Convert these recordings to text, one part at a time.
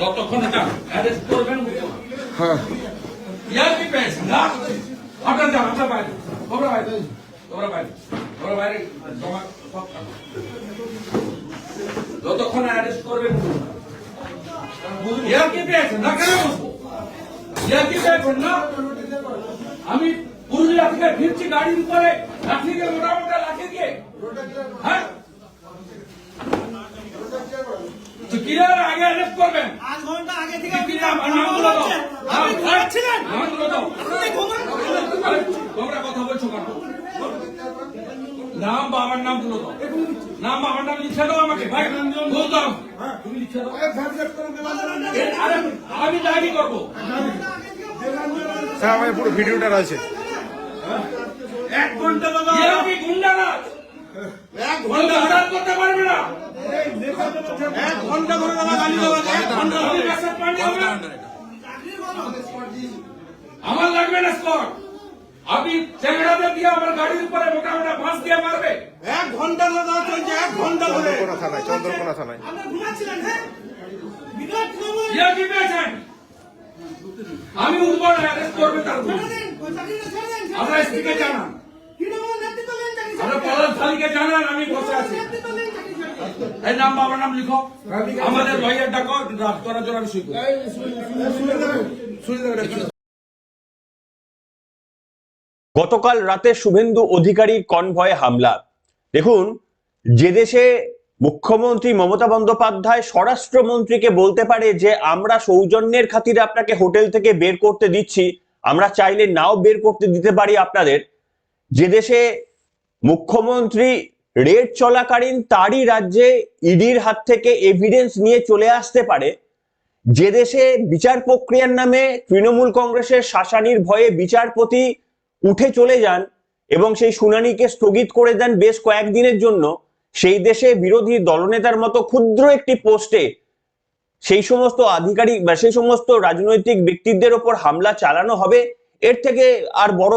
যতক্ষণ এটা অ্যারেস্ট করবেন হ্যাঁ। ইয়ার কি পেয়েছেন না? আপনার যান আপনার বাইরে। তোমরা বাইরে। তোমরা বাইরে। তোমরা বাইরে জমা সব যতক্ষণ অ্যারেস্ট করবেন ইয়ার কি পেয়েছেন না কেন? ইয়ার কি পেয়েছেন না? আমি পুরুলিয়া থেকে ফিরছি গাড়ির উপরে। লাঠি দিয়ে মোটা মোটা লাঠি দিয়ে হ্যাঁ? তো কিরার আগে অ্যারেস্ট করবেন। আধ ঘণ্টা আগে থেকে কি নাম নামগুলো দাও। আপনি ঘুমাচ্ছিলেন? নামগুলো দাও। আপনি ঘুমান- আরে, তোমরা কথা বলছো কেন? নাম বাবার নামগুলো দাও। নাম বাবার নাম লিখে দাও আমাকে ভাই। বল দাও তুমি লিখে দাও। আরে আমি ডায়েরি করব। স্যার আমার পুরো ভিডিওটা রয়েছে। এক ঘণ্টা দাদা এরা কি গুন্ডা না এক ওরা তো করতে পারবে না। এক ঘণ্টা ধরে দাদা গালি দেওয়া এক ঘণ্টা ধরে। ব্যাসার পান্ডে হবে আমার লাগবে না স্পট আপনি চ্যাংড়াতে দিয়ে আমার গাড়ির উপরে মোটা মোটা ফাঁস দিয়ে মারবে। এক ঘণ্টা ধরে দাদা চলছে এক ঘণ্টা ধরে। চন্দ্রকোনা থানায় চন্দ্রকোনা থানায়। আপনি ঘুমাচ্ছিলেন হ্যাঁ? বিরাট ইয়া কি পেয়েছেন? আমি উঠবো না অ্যারেস্ট করবে তার আমরা জানান। তৃণমূল নেতৃত্ব দিন, চাকরি ছেড়ে আমরা দিন। গতকাল রাতে শুভেন্দু অধিকারীর কনভয়ে হামলা। দেখুন, যে দেশে মুখ্যমন্ত্রী মমতা বন্দ্যোপাধ্যায় স্বরাষ্ট্রমন্ত্রীকে বলতে পারে যে, আমরা সৌজন্যের খাতিরে আপনাকে হোটেল থেকে বের করতে দিচ্ছি। আমরা চাইলে নাও বের করতে দিতে পারি আপনাদের। যে দেশে মুখ্যমন্ত্রী রেড চলাকালীন তারই রাজ্যে ইডির হাত থেকে এভিডেন্স নিয়ে চলে আসতে পারে। যে দেশে বিচার প্রক্রিয়ার নামে তৃণমূল কংগ্রেসের শাসানির ভয়ে বিচারপতি উঠে চলে যান এবং সেই শুনানিকে স্থগিত করে দেন বেশ কয়েকদিনের জন্য, সেই দেশে বিরোধী দলনেতার মতো ক্ষুদ্র একটি পোস্টে সেই সমস্ত আধিকারিক বা সেই সমস্ত রাজনৈতিক ব্যক্তিদের ওপর হামলা চালানো হবে। এর থেকে আর বড়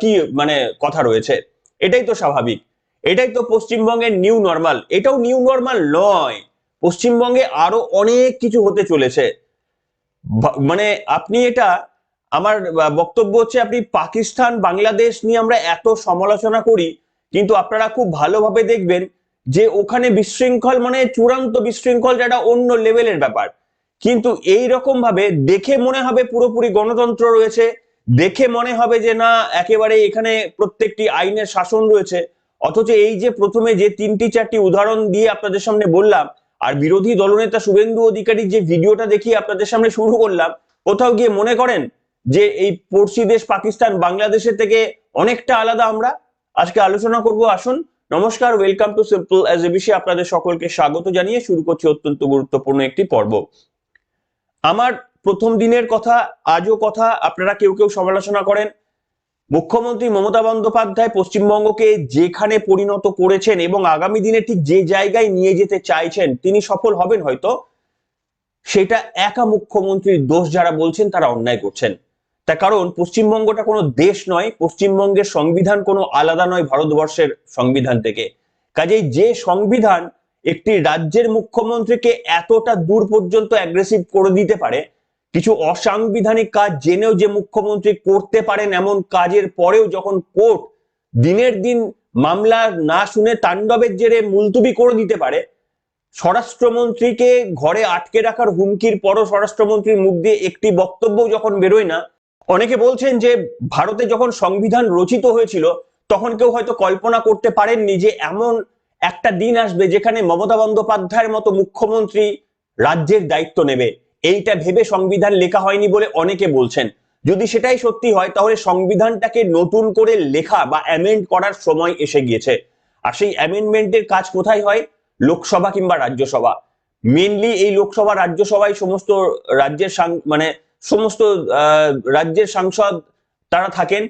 কি মানে কথা রয়েছে? এটাই তো স্বাভাবিক। এটাই তো পশ্চিমবঙ্গের নিউ নর্মাল এটাও নিউ নর্মাল নয়। পশ্চিমবঙ্গে আরও অনেক কিছু হতে চলেছে। মানে আপনি এটা, আমার বক্তব্য হচ্ছে আপনি পাকিস্তান, বাংলাদেশ নিয়ে আমরা এত সমালোচনা করি, কিন্তু আপনারা খুব ভালোভাবে দেখবেন যে ওখানে বিশৃঙ্খল মানে চূড়ান্ত বিশৃঙ্খল যেটা অন্য লেভেলের ব্যাপার। কিন্তু এই রকম ভাবে দেখে মনে হবে পুরোপুরি গণতন্ত্র রয়েছে দেখে মনে হবে যে না, একেবারে এখানে প্রত্যেকটি আইনের শাসন রয়েছে। অথচ এই যে প্রথমে যে তিনটি চারটি উদাহরণ দিয়ে আপনাদের সামনে বললাম, আর বিরোধী দলনেতা শুভেন্দু অধিকারী যে ভিডিওটা দেখিয়ে আপনাদের সামনে শুরু করলাম, কোথাও গিয়ে মনে করেন যে এই পড়শি দেশ পাকিস্তান বাংলাদেশের থেকে অনেকটা আলাদা আমরা? আজকে আলোচনা করব, আসুন, নমস্কার ওয়েলকাম টু সিম্পল এজ এ বিষয়ে আপনাদের সকলকে স্বাগত জানিয়ে শুরু করছি অত্যন্ত গুরুত্বপূর্ণ একটি পর্ব। আমার প্রথম দিনের কথা, আজও কথা, আপনারা কেউ কেউ সমালোচনা করেন। মুখ্যমন্ত্রী মমতা বন্দ্যোপাধ্যায় পশ্চিমবঙ্গকে যেখানে পরিণত করেছেন এবং আগামী দিনে ঠিক যে জায়গায় নিয়ে যেতে চাইছেন, তিনি সফল হবেন হয়তো। সেটা একা মুখ্যমন্ত্রীর দোষ যারা বলছেন, তারা অন্যায় করছেন। তার কারণ, পশ্চিমবঙ্গটা কোনো দেশ নয়, পশ্চিমবঙ্গের সংবিধান কোনো আলাদা নয় ভারতবর্ষের সংবিধান থেকে। কাজেই যে সংবিধান একটি রাজ্যের মুখ্যমন্ত্রীকে এতটা দূর পর্যন্ত অ্যাগ্রেসিভ করে দিতে পারে কিছু অসাংবিধানিক কাজ জেনেও যে মুখ্যমন্ত্রী করতে পারেন এমন কাজের পরেও যখন কোর্ট দিনের দিন মামলা না শুনে তাণ্ডবের জেরে মুলতুবি করে দিতে পারে, স্বরাষ্ট্রমন্ত্রীকে ঘরে আটকে রাখার হুমকির পরও স্বরাষ্ট্রমন্ত্রীর মুখ দিয়ে একটি বক্তব্য যখন বেরোয় না, অনেকে বলছেন যে ভারতে যখন সংবিধান রচিত হয়েছিল, তখন কেউ হয়তো কল্পনা করতে পারেননি যে এমন একটা দিন আসবে যেখানে মমতা বন্দ্যোপাধ্যায়ের মতো মুখ্যমন্ত্রী রাজ্যের দায়িত্ব নেবে। এইটা ভেবে সংবিধান লেখা হয়নি বলে অনেকে বলছেন। যদি সেটাই সত্যি হয়, তাহলে সংবিধানটাকে নতুন করে লেখা বা অ্যামেন্ড করার সময় এসে গিয়েছে। আর সেই অ্যামেন্ডমেন্টের কাজ কোথায় হয়? লোকসভা কিংবা রাজ্যসভা। মেনলি এই লোকসভা, রাজ্যসভায় সমস্ত রাজ্যের মানে সমস্ত রাজ্যের সাংসদ তারা থাকেন।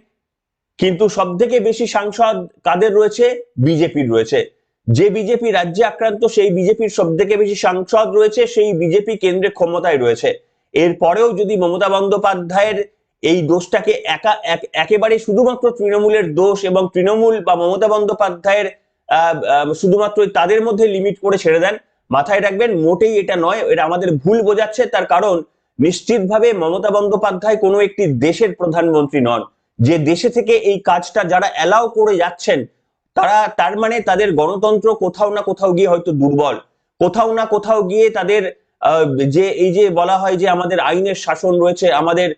কিন্তু সব থেকে বেশি সাংসদ কাদের রয়েছে? বিজেপির রয়েছে। যে বিজেপি রাজ্যে আক্রান্ত, সেই বিজেপির সব থেকে বেশি সাংসদ রয়েছে, সেই বিজেপি কেন্দ্রে ক্ষমতায় রয়েছে। এরপরেও যদি মমতা বন্দ্যোপাধ্যায়ের এই দোষটাকে একা, এক- একেবারে শুধুমাত্র তৃণমূলের দোষ এবং তৃণমূল বা মমতা বন্দ্যোপাধ্যায়ের শুধুমাত্র তাদের মধ্যে লিমিট করে ছেড়ে দেন, মাথায় রাখবেন মোটেই এটা নয়, এটা আমাদের ভুল বোঝাচ্ছে, তার কারণ নিশ্চিতভাবে মমতা বন্দ্যোপাধ্যায় কোনো একটি দেশের প্রধানমন্ত্রী নন। যে দেশে থেকে এই কাজটা যারা অ্যালাউ করে যাচ্ছেন তারা তার মানে তাদের গণতন্ত্র কোথাও না কোথাও গিয়ে হয়তো দুর্বল। কোথাও না কোথাও গিয়ে তাদের যে এই যে বলা হয় যে আমাদের আইনের শাসন রয়েছে, আমাদের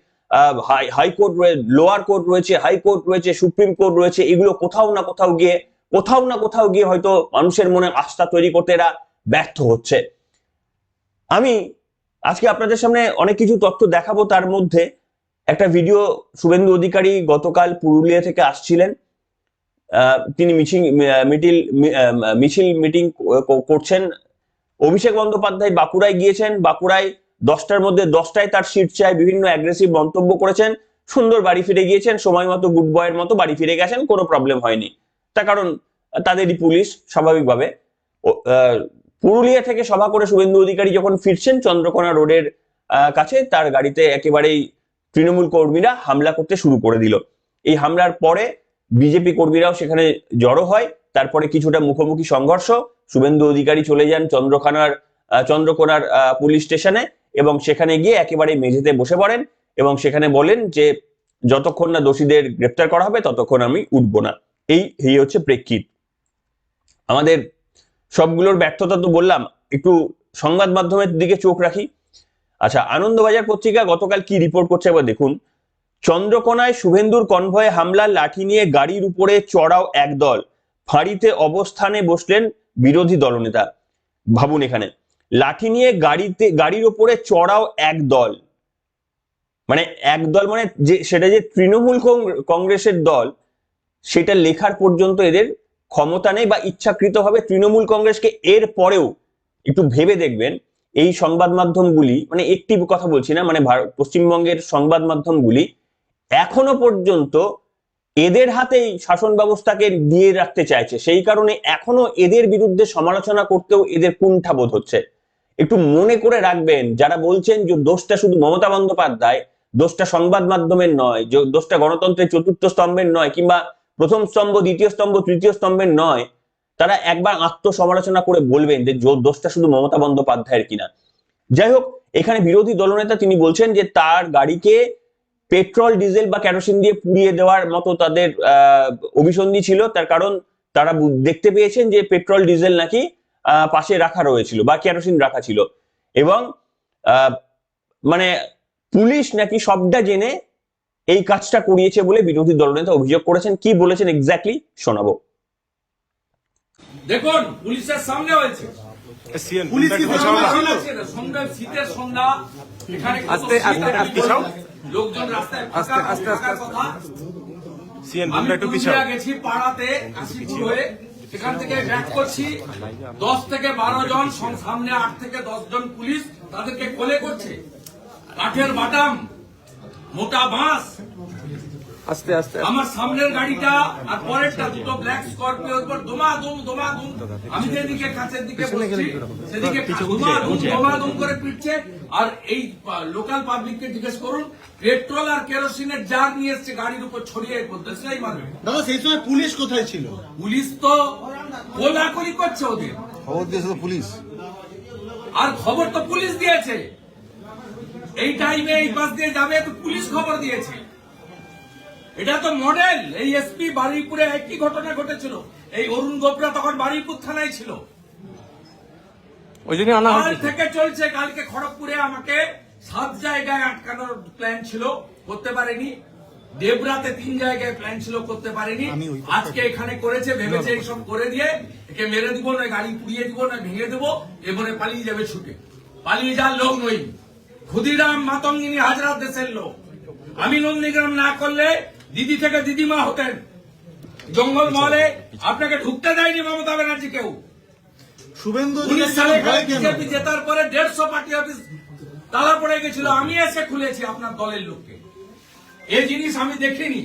হাইকোর্ট রয়েছে লোয়ার কোর্ট রয়েছে হাইকোর্ট রয়েছে, সুপ্রিম কোর্ট রয়েছে, এগুলো কোথাও না কোথাও গিয়ে, কোথাও না কোথাও গিয়ে হয়তো মানুষের মনে আস্থা তৈরি করতে এরা ব্যর্থ হচ্ছে। আমি আজকে আপনাদের সামনে অনেক কিছু তথ্য দেখাবো তার মধ্যে। একটা ভিডিও শুভেন্দু অধিকারী গতকাল পুরুলিয়া থেকে আসছিলেন। তিনি মিছিল মিটিল মিছিল মিটিং করছেন। অভিষেক বন্দ্যোপাধ্যায় বাঁকুড়ায় গিয়েছেন। বাঁকুড়ায় দশটার মধ্যে দশটায় তার সিট চায়। বিভিন্ন অ্যাগ্রেসিভ মন্তব্য করেছেন। সুন্দর বাড়ি ফিরে গিয়েছেন। সময় মতো গুড বয়ের মতো বাড়ি ফিরে গেছেন। কোনো প্রবলেম হয়নি। তার কারণ তাদেরই পুলিশ স্বাভাবিকভাবে। পুরুলিয়া থেকে সভা করে শুভেন্দু অধিকারী যখন ফিরছেন চন্দ্রকোনা রোডের কাছে, তার গাড়িতে একেবারেই তৃণমূল কর্মীরা হামলা করতে শুরু করে দিল। এই হামলার পরে বিজেপি কর্মীরাও সেখানে জড়ো হয়। তারপরে কিছুটা মুখোমুখি সংঘর্ষ। শুভেন্দু অধিকারী চলে যান চন্দ্রখানার চন্দ্রকোনার পুলিশ স্টেশনে এবং সেখানে গিয়ে একেবারে মেঝেতে বসে পড়েন এবং সেখানে বলেন যে, যতক্ষণ না দোষীদের গ্রেপ্তার করা হবে, ততক্ষণ আমি উঠবো না। এই হচ্ছে প্রেক্ষিত। আমাদের সবগুলোর ব্যর্থতা তো বললাম। একটু সংবাদ মাধ্যমের দিকে চোখ রাখি। আচ্ছা আনন্দবাজার পত্রিকা গতকাল কি রিপোর্ট করছে একবার দেখুন। চন্দ্রকোনায় শুভেন্দুর কনভয়ে হামলার লাঠি নিয়ে গাড়ির উপরে চড়াও একদল ফাঁড়িতে অবস্থানে বসলেন বিরোধী দলনেতা। ভাবুন এখানে, লাঠি নিয়ে গাড়িতে, গাড়ির উপরে চড়াও এক দল। মানে এক দল মানে যে, সেটা যে তৃণমূল কংগ্রেসের দল, সেটা লেখার পর্যন্ত এদের ক্ষমতা নেই বা ইচ্ছাকৃতভাবে তৃণমূল কংগ্রেসকে এর পরেও একটু ভেবে দেখবেন, এই সংবাদ মাধ্যমগুলি মানে একটি কথা বলছি না মানে পশ্চিমবঙ্গের সংবাদ মাধ্যমগুলি এখনও পর্যন্ত এদের হাতেই শাসন ব্যবস্থাকে দিয়ে রাখতে চাইছে। সেই কারণে এখনও এদের বিরুদ্ধে সমালোচনা করতেও এদের কুণ্ঠাবোধ হচ্ছে। একটু মনে করে রাখবেন, যারা বলছেন যে দোষটা শুধু মমতা বন্দ্যোপাধ্যায়, দোষটা সংবাদ মাধ্যমের নয় দোষটা গণতন্ত্রের চতুর্থ স্তম্ভের নয়, কিংবা প্রথম স্তম্ভ, দ্বিতীয় স্তম্ভ, তৃতীয় স্তম্ভের নয়, তারা একবার আত্মসমালোচনা করে বলবেন যে দোষটা শুধু মমতা বন্দ্যোপাধ্যায়ের কিনা। যাই হোক, এখানে বিরোধী দলনেতা তিনি বলছেন যে তার গাড়িকে পেট্রোল, ডিজেল বা কেরোসিন দিয়ে পুড়িয়ে দেওয়ার মতো তাদের অভিসন্ধি ছিল। তার কারণ তারা দেখতে পেয়েছেন যে পেট্রোল, ডিজেল নাকি পাশে রাখা রয়েছিল বা কেরোসিন রাখা ছিল। এবং মানে পুলিশ নাকি সবটা জেনে এই কাজটা করিয়েছে বলে বিরোধী দলনেতা অভিযোগ করেছেন। কি বলেছেন এক্স্যাক্টলি শোনাবো। দেখুন, পুলিশের সামনে হয়েছে। শীতের সন্ধ্যা এখানে আস্তে, আস্তে, আস্তে, লোকজন রাস্তায় আস্তে, আস্তে, আস্তে, কথা। সিএন আমি একটু পিছাও। গেছি পাড়াতে কাশীপুর হয়ে সেখান থেকে ব্যাক করছি। দশ থেকে বারো জন সামনে আট থেকে দশ জন পুলিশ তাদেরকে কোলে করছে। কাঠের বাটাম মোটা বাঁশ আস্তে আস্তে আমার সামনের গাড়িটা আর পরেরটা দুটো ব্ল্যাক স্করপিওর উপর দোমা দুম দোমা দুম আমি যেদিকে কাছের দিকে বসছি সেদিকে দোমা দুম করে পিটছে আর এই লোকাল পাবলিককে জিজ্ঞেস করুন পেট্রোল আর কেরোসিনের জার নিয়ে এসছে গাড়ির উপর ছড়িয়ে দেশলাই মারবে। দাদা সেই সময় পুলিশ কোথায় ছিল? পুলিশ তো কোলাকুলি করছে ওদের। খবর দিয়েছে তো পুলিশ। আর খবর তো পুলিশ দিয়েছে। এই টাইমে এই পাশ দিয়ে যাবে তো পুলিশ খবর দিয়েছে। এটা তো মডেল। এই এসপি বারুইপুরে একই ঘটনা ঘটেছিল। এই অরুণ গোপরা তখন বারুইপুর থানায় ছিল। ওই জন্য আনা কাল থেকে চলছে কালকে খড়গপুরে আমাকে সাত জায়গায় আটকানোর প্ল্যান ছিল করতে পারেনি। দেবরাতে তিন জায়গায় প্ল্যান ছিল করতে পারেনি। আজকে এখানে করেছে ভেবেছে এইসব করে দিয়ে একে মেরে দিব না গাড়ি পুড়িয়ে দিব না ভেঙে দেবো এবারে পালিয়ে যাবে ছুটে। পালিয়ে যাওয়ার লোক নই। ক্ষুদিরাম মাতঙ্গিনী হাজরাত দেশের লোক। আমি নন্দীগ্রাম না করলে দিদি থেকে দিদিমা হতেন। জঙ্গল মহলে আপনাকে ঢুকতে দেয়নি মমতা ব্যানার্জি কেউ। শুভেন্দু বিজেপি জেতার পরে দেড়শো পার্টি অফিস তালা পড়ে গেছিল। আমি এসে খুলেছি আপনার দলের লোককে। এই জিনিস আমি দেখিনি।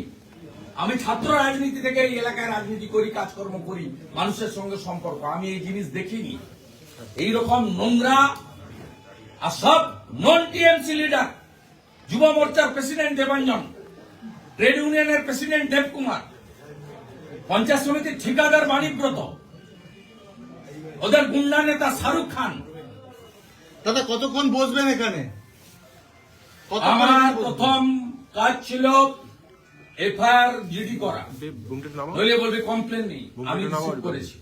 আমি ছাত্র রাজনীতি থেকে এই এলাকায় রাজনীতি করি কাজকর্ম করি মানুষের সঙ্গে সম্পর্ক। আমি এই জিনিস দেখিনি। এই রকম নোংরা আর সব নন টিএমসি লিডার যুব মোর্চার প্রেসিডেন্ট দেবাঞ্জন। ট্রেড ইউনিয়নের প্রেসিডেন্ট দেবকুমার পঞ্চায়েত সমিতির ঠিকাদার বাণীব্রত ওদের গুন্ডা নেতা শাহরুখ খান। দাদা কতক্ষণ বসবেন এখানে? আমার প্রথম কাজ ছিল এফআইআর জিডি করা। নইলে বলবে কমপ্লেন নেই। আমি রিসিভ করেছি।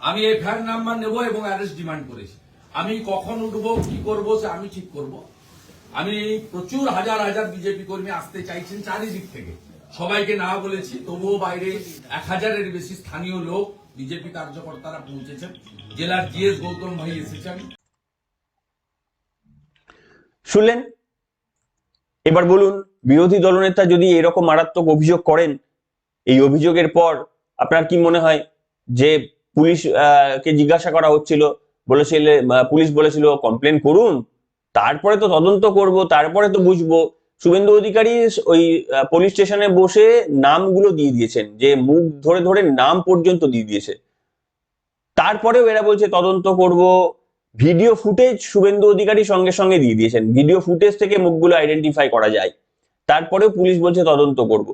আমি এফআইআর নাম্বার নেব এবং অ্যারেস্ট ডিমান্ড করেছি। আমি কখন উঠবো কি করব সে আমি ঠিক করব। আমি প্রচুর হাজার হাজার বিজেপি কর্মী আসতে চাইছেন চারিদিক থেকে। সবাইকে না বলেছি, তবুও বাইরে এক হাজারের বেশি স্থানীয় লোক বিজেপি কার্যকর্তারা পৌঁছেছেন। জেলার জিএস গৌতম ভাই এসেছেন। শুনলেন? এবার বলুন, বিরোধী দলনেতা যদি এরকম মারাত্মক অভিযোগ করেন, এই অভিযোগের পর আপনার কি মনে হয় যে পুলিশ কে জিজ্ঞাসা করা হচ্ছিল, বলেছিল পুলিশ বলেছিল কমপ্লেন করুন তারপরে তো তদন্ত করব, তারপরে তো বুঝব। শুভেন্দু অধিকারী ওই পুলিশ স্টেশনে বসে নামগুলো দিয়ে দিয়েছেন, যে মুখ ধরে ধরে নাম পর্যন্ত দিয়ে দিয়েছে। তারপরেও এরা বলছে তদন্ত করব। ভিডিও ফুটেজ শুভেন্দু অধিকারী সঙ্গে সঙ্গে দিয়ে দিয়েছেন। ভিডিও ফুটেজ থেকে মুখগুলো আইডেন্টিফাই করা যায়। তারপরেও পুলিশ বলছে তদন্ত করব।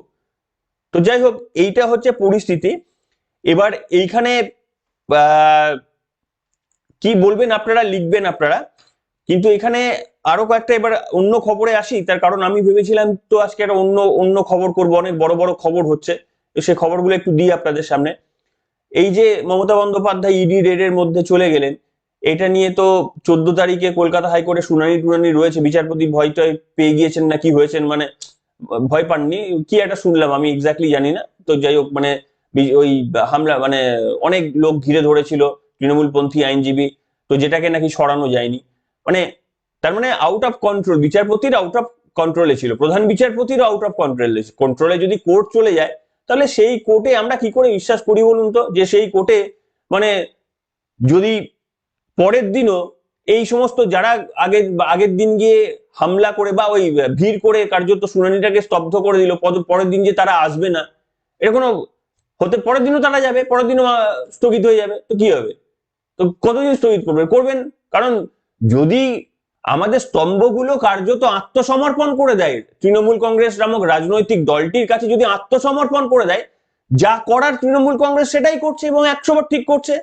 তো যাই হোক, এইটা হচ্ছে পরিস্থিতি। এবার এইখানে কি বলবেন আপনারা, লিখবেন আপনারা। কিন্তু এখানে আরও কয়েকটা এবার অন্য খবরে আসি, তার কারণ আমি ভেবেছিলাম তো আজকে একটা অন্য অন্য খবর করব, অনেক বড় বড় খবর হচ্ছে। সেই খবরগুলো একটু দিই আপনাদের সামনে। এই যে মমতা বন্দ্যোপাধ্যায় ইডি রেডের মধ্যে চলে গেলেন, এটা নিয়ে তো চোদ্দ তারিখে কলকাতা হাইকোর্টে শুনানি টুনানি রয়েছে। বিচারপতি ভয়টয় পেয়ে গিয়েছেন না কি হয়েছেন মানে ভয় পাননি। কি একটা শুনলাম আমি এক্স্যাক্টলি জানি না। তো যাই হোক মানে ওই হামলা মানে অনেক লোক ঘিরে ধরেছিল তৃণমূলপন্থী আইনজীবী। তো যেটাকে নাকি সরানো যায়নি। মানে তার মানে আউট অফ কন্ট্রোল বিচারপতির আউট অফ কন্ট্রোলে ছিল। প্রধান বিচারপতিরও আউট অফ কন্ট্রোলে কন্ট্রোলে যদি কোর্ট চলে যায়, তাহলে সেই কোর্টে আমরা কি করে বিশ্বাস করি বলুন তো? যে সেই কোর্টে মানে যদি পরের দিনও এই সমস্ত যারা আগের আগের দিন গিয়ে হামলা করে বা ওই ভিড় করে কার্যত শুনানিটাকে স্তব্ধ করে দিল পরের দিন যে তারা আসবে না এটা কোনো হতে, পরের দিনও তারা যাবে, পরের দিনও স্থগিত হয়ে যাবে, তো কি হবে? তো কতদিন স্থগিত করবে? করবেন? কারণ যদি আমাদের স্তম্ভগুলো কার্যত আত্মসমর্পণ করে দেয়, তৃণমূল কংগ্রেস নামক রাজনৈতিক দলটির কাছে যদি আত্মসমর্পণ করে দেয়, যা করার তৃণমূল কংগ্রেস সেটাই করছে এবং একশো বার ঠিক করছে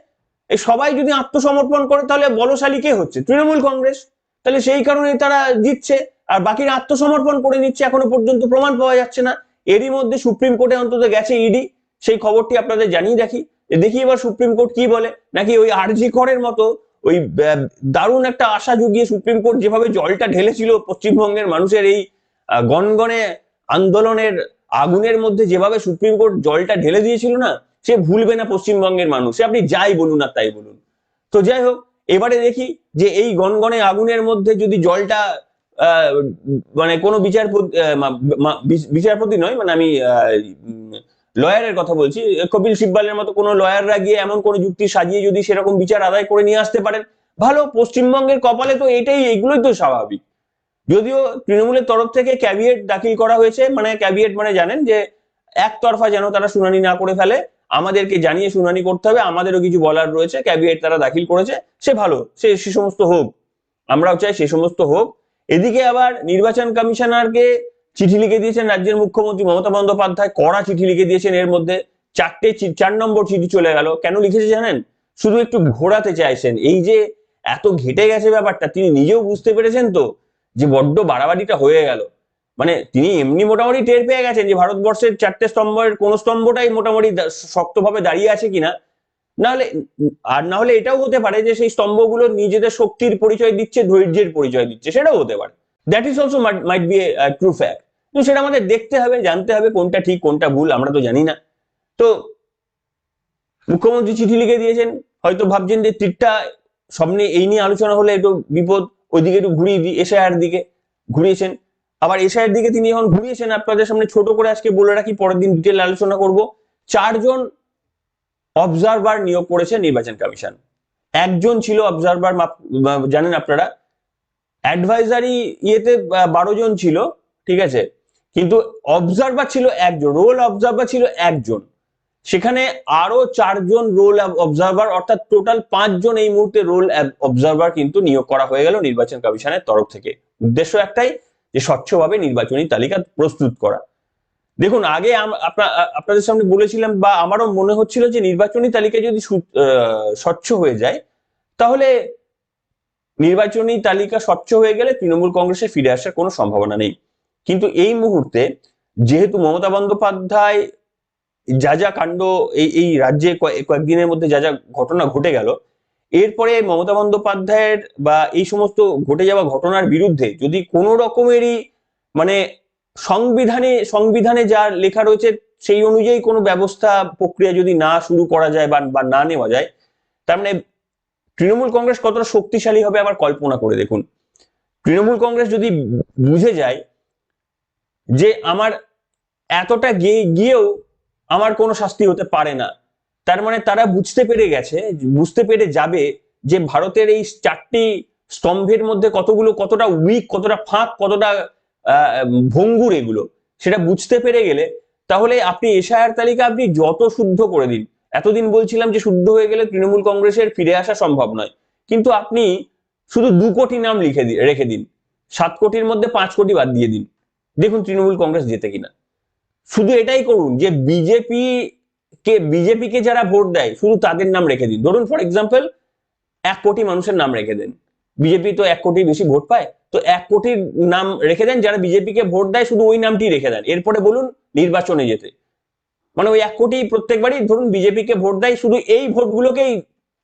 এই সবাই যদি আত্মসমর্পণ করে, তাহলে বলশালী কে হচ্ছে? তৃণমূল কংগ্রেস। তাহলে সেই কারণে তারা জিতছে, আর বাকিরা আত্মসমর্পণ করে নিচ্ছে, এখনও পর্যন্ত প্রমাণ পাওয়া যাচ্ছে না। এরই মধ্যে সুপ্রিম কোর্টে অন্তত গেছে ইডি। সেই খবরটি আপনাদের জানিয়ে দেখি। দেখি এবার সুপ্রিম কোর্ট কি বলে, নাকি ওই আরজি করের মতো ওই দারুণ একটা আশা জুগিয়ে সুপ্রিম কোর্ট যেভাবে জলটা ঢেলেছিল পশ্চিমবঙ্গের মানুষের এই গনগনে আন্দোলনের আগুনের মধ্যে যেভাবে সুপ্রিম কোর্ট জলটা ঢেলে দিয়েছিল না, সে ভুলবে না পশ্চিমবঙ্গের মানুষ। সে আপনি যাই বলুন আর তাই বলুন। তো যাই হোক, এবারে দেখি যে এই গনগনে আগুনের মধ্যে যদি জলটা মানে কোনো বিচারপতি বিচারপতি নয় মানে আমি লয়ারের কথা বলছি কপিল সিব্বালের মতো কোনো লয়াররা গিয়ে এমন কোনো যুক্তি সাজিয়ে যদি সেরকম বিচার আদায় করে নিয়ে আসতে পারেন, ভালো, পশ্চিমবঙ্গের কপালে তো এটাই, এগুলোই তো স্বাভাবিক। যদিও তৃণমূলের তরফ থেকে ক্যাবিয়েট দাখিল করা হয়েছে মানে ক্যাবিয়েট মানে জানেন যে, একতরফা যেন তারা শুনানি না করে ফেলে, আমাদেরকে জানিয়ে শুনানি করতে হবে, আমাদেরও কিছু বলার রয়েছে ক্যাবিয়েট তারা দাখিল করেছে, সে ভালো, সে সে সমস্ত হোক, আমরাও চাই সে সমস্ত হোক। এদিকে আবার নির্বাচন কমিশনারকে চিঠি লিখে দিয়েছেন রাজ্যের মুখ্যমন্ত্রী মমতা বন্দ্যোপাধ্যায়। কড়া চিঠি লিখে দিয়েছেন, এর মধ্যে চারটে চার নম্বর চিঠি চলে গেল। কেন লিখেছে জানেন? শুধু একটু ঘোরাতে চাইছেন। এই যে এত ঘেটে গেছে ব্যাপারটা, তিনি নিজেও বুঝতে পেরেছেন তো যে বড্ড বাড়াবাড়িটা হয়ে গেল। মানে তিনি এমনি মোটামুটি টের পেয়ে গেছেন যে ভারতবর্ষের চারটে স্তম্ভের কোন স্তম্ভটাই মোটামুটি শক্তভাবে দাঁড়িয়ে আছে কিনা। নাহলে, আর না হলে এটাও হতে পারে যে সেই স্তম্ভগুলো নিজেদের শক্তির পরিচয় দিচ্ছে, ধৈর্যের পরিচয় দিচ্ছে, সেটাও হতে পারে। That is also might be true fact কিন্তু সেটা আমাদের দেখতে হবে, জানতে হবে কোনটা ঠিক, কোনটা ভুল, আমরা তো জানি না। তো মুখ্যমন্ত্রী চিঠি লিখে দিয়েছেন, হয়তো ভাবছেন যে তীরটা সামনে এই নিয়ে আলোচনা হলে একটু বিপদ, ওইদিকে একটু ঘুরিয়ে দিই এশায়ার দিকে ঘুরিয়েছেন। আবার এশায়ের দিকে তিনি এখন ঘুরিয়েছেন, আপনাদের সামনে ছোট করে আজকে বলে রাখি, পরের দিন ডিটেল আলোচনা করব। চারজন অবজারভার নিয়োগ করেছে নির্বাচন কমিশন। একজন ছিল অবজারভার জানেন আপনারা? অ্যাডভাইজারি ইয়েতে বারো জন ছিল, ঠিক আছে? কিন্তু অবজারভার ছিল একজন রোল অবজারভার ছিল একজন। সেখানে আরও চারজন রোল অবজারভার অর্থাৎ টোটাল পাঁচজন এই মুহূর্তে রোল অবজারভার কিন্তু নিয়োগ করা হয়ে গেল নির্বাচন কমিশনের তরফ থেকে। উদ্দেশ্য একটাই, যে স্বচ্ছভাবে নির্বাচনী তালিকা প্রস্তুত করা। দেখুন, আগে আপনাদের সামনে বলেছিলাম বা আমারও মনে হচ্ছিল যে নির্বাচনী তালিকা যদি স্বচ্ছ হয়ে যায়, তাহলে নির্বাচনী তালিকা স্বচ্ছ হয়ে গেলে তৃণমূল কংগ্রেসে ফিরে আসার কোনো সম্ভাবনা নেই। কিন্তু এই মুহূর্তে যেহেতু মমতা বন্দ্যোপাধ্যায় যা যা কাণ্ড এই এই রাজ্যে কয়েকদিনের মধ্যে যা যা ঘটনা ঘটে গেল, এরপরে মমতা বন্দ্যোপাধ্যায়ের বা এই সমস্ত ঘটে যাওয়া ঘটনার বিরুদ্ধে যদি কোনো রকমেরই মানে সংবিধানে সংবিধানে যা লেখা রয়েছে সেই অনুযায়ী কোনো ব্যবস্থা, প্রক্রিয়া যদি না শুরু করা যায় বা না নেওয়া যায়, তার মানে তৃণমূল কংগ্রেস কতটা শক্তিশালী হবে আবার কল্পনা করে দেখুন। তৃণমূল কংগ্রেস যদি বুঝে যায় যে আমার এতটা গিয়ে, গিয়েও আমার কোনো শাস্তি হতে পারে না। তার মানে তারা বুঝতে পেরে গেছে, বুঝতে পেরে যাবে যে ভারতের এই চারটি স্তম্ভের মধ্যে কতগুলো কতটা উইক কতটা ফাঁক, কতটা ভঙ্গুর এগুলো। সেটা বুঝতে পেরে গেলে তাহলে আপনি এশায়ার তালিকা আপনি যত শুদ্ধ করে দিন। এতদিন বলছিলাম যে শুদ্ধ হয়ে গেলে তৃণমূল কংগ্রেসের ফিরে আসা সম্ভব নয়। কিন্তু আপনি শুধু দু কোটি নাম লিখে রেখে দিন। সাত কোটির মধ্যে পাঁচ কোটি বাদ দিয়ে দিন। দেখুন তৃণমূল কংগ্রেস জেতে কিনা। শুধু এটাই করুন যে বিজেপি কে বিজেপি কে যারা ভোট দেয়, শুধু তাদের নাম রেখে দিন। ধরুন ফর এক্সাম্পল এক কোটি মানুষের নাম রেখে দেন। বিজেপি তো এক কোটি বেশি ভোট পায়, তো এক কোটির নাম রেখে দেন যারা বিজেপি কে ভোট দেয়, শুধু ওই নামটি রেখে দেন। এরপরে বলুন নির্বাচনে যেতে। মানে ওই এক কোটি প্রত্যেকবারই ধরুন বিজেপি কে ভোট দেয়, শুধু এই ভোটগুলোকেই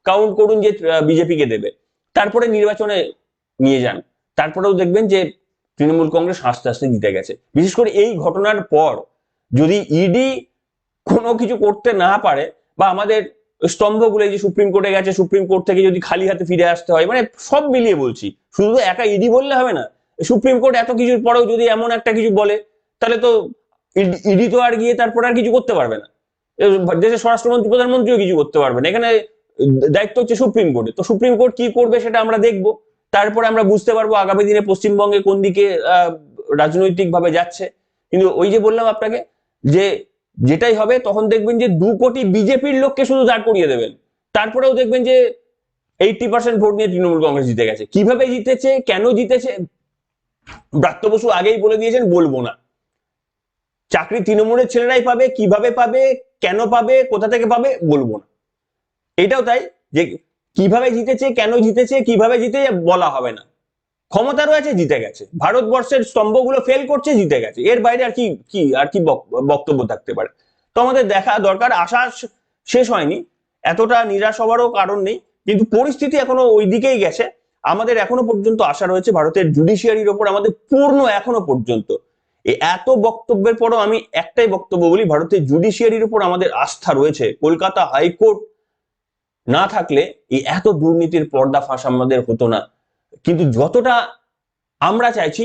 কাউন্ট করুন যে বিজেপি কে দেবে। তারপরে নির্বাচনে নিয়ে যান। তারপরেও দেখবেন যে তৃণমূল কংগ্রেস আস্তে আস্তে জিতে গেছে। বিশেষ করে এই ঘটনার পর যদি ইডি কোনো কিছু করতে না পারে বা আমাদের স্তম্ভগুলো যে সুপ্রিম কোর্টে গেছে, সুপ্রিম কোর্ট থেকে যদি খালি হাতে ফিরে আসতে হয় মানে সব মিলিয়ে বলছি, শুধু একা ইডি বললে হবে না। সুপ্রিম কোর্ট এত কিছুর পরেও যদি এমন একটা কিছু বলে, তাহলে তো ইডি তো আর গিয়ে তারপর আর কিছু করতে পারবে না। দেশের স্বরাষ্ট্রমন্ত্রী, প্রধানমন্ত্রীও কিছু করতে পারবে না। এখানে দায়িত্ব হচ্ছে সুপ্রিম কোর্টে। তো সুপ্রিম কোর্ট কি করবে সেটা আমরা দেখব। তারপরে আমরা বুঝতে পারব আগামী দিনে পশ্চিমবঙ্গে কোন দিকে রাজনৈতিক ভাবে যাচ্ছে। কিন্তু ওই যে বললাম আপনাকে, যে যেটাই হবে, তখন দেখবেন যে দু কোটি বিজেপির লোককে শুধু দাঁড় করিয়ে দেবেন। তারপরেও দেখবেন যে এইটি পার্সেন্ট ভোট নিয়ে তৃণমূল কংগ্রেস জিতে গেছে। কীভাবে জিতেছে, কেন জিতেছে, ব্রাত্য বসু আগেই বলে দিয়েছেন, বলব না। চাকরি তৃণমূলের ছেলেরাই পাবে, কীভাবে পাবে, কেন পাবে, কোথা থেকে পাবে, বলব না। এটাও তাই যে কীভাবে জিতেছে, কেন জিতেছে, কীভাবে জিতে বলা হবে না। ক্ষমতা রয়েছে, জিতে গেছে। ভারতবর্ষের স্তম্ভগুলো ফেল করছে, জিতে গেছে। এর বাইরে আর কি কি, আর কি বক্তব্য থাকতে পারে। তো আমাদের দেখা দরকার, আশা শেষ হয়নি। এতটা নিরাশ হওয়ারও কারণ নেই, কিন্তু পরিস্থিতি এখনও ওই দিকেই গেছে। আমাদের এখনও পর্যন্ত আশা রয়েছে, ভারতের জুডিশিয়ারির ওপর আমাদের পূর্ণ এখনও পর্যন্ত। এত বক্তব্যের পরও আমি একটাই বক্তব্য বলি, ভারতের জুডিশিয়ারির উপর আমাদের আস্থা রয়েছে। কলকাতা হাইকোর্ট না থাকলে এই এত দুর্নীতির পর্দা ফাঁস আমাদের হতো না। কিন্তু যতটা আমরা চাইছি,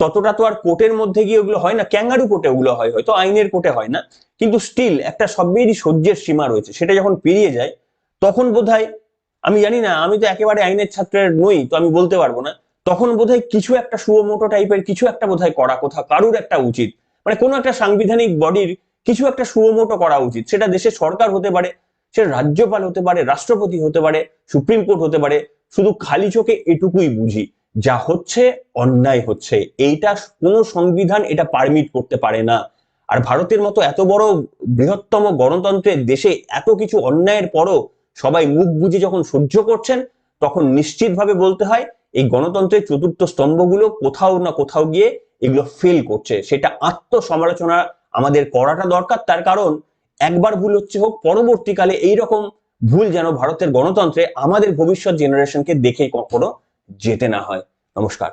ততটা তো আর কোর্টের মধ্যে গিয়ে ওগুলো হয় না, ক্যাঙ্গারু কোর্টে ওগুলো হয়, হয়তো আইনের কোর্টে হয় না। কিন্তু স্টিল একটা সবেরই সহ্যের সীমা রয়েছে, সেটা যখন পেরিয়ে যায়, তখন বোধহয়, আমি জানি না, আমি তো একেবারে আইনের ছাত্রের নই, তো আমি বলতে পারব না। তখন বোধহয় কিছু একটা সুমোটো টাইপের, কিছু একটা বোধহয় করা কোথা, কারুর একটা উচিত। মানে কোনো একটা সাংবিধানিক বডির কিছু একটা সুমোটো করা উচিত, সেটা দেশের সরকার হতে পারে সেটা রাজ্যপাল হতে পারে, রাষ্ট্রপতি হতে পারে, সুপ্রিম কোর্ট হতে পারে, শুধু খালি চোখে এটুকুই বুঝি, যা হচ্ছে অন্যায় হচ্ছে। এইটা কোনো সংবিধান এটা পারমিট করতে পারে না। আর ভারতের মতো এত বড় বৃহত্তম গণতন্ত্রের দেশে এত কিছু অন্যায়ের পরও সবাই মুখ বুঝে যখন সহ্য করছেন, তখন নিশ্চিতভাবে বলতে হয়, এই গণতন্ত্রের চতুর্থ স্তম্ভগুলো কোথাও না কোথাও গিয়ে এগুলো ফেল করছে। সেটা আত্মসমালোচনা আমাদের করাটা দরকার, তার কারণ একবার ভুল হচ্ছে হোক, পরবর্তীকালে এইরকম ভুল যেন ভারতের গণতন্ত্রে আমাদের ভবিষ্যৎ জেনারেশনকে দেখে কখনো যেতে না হয়। নমস্কার।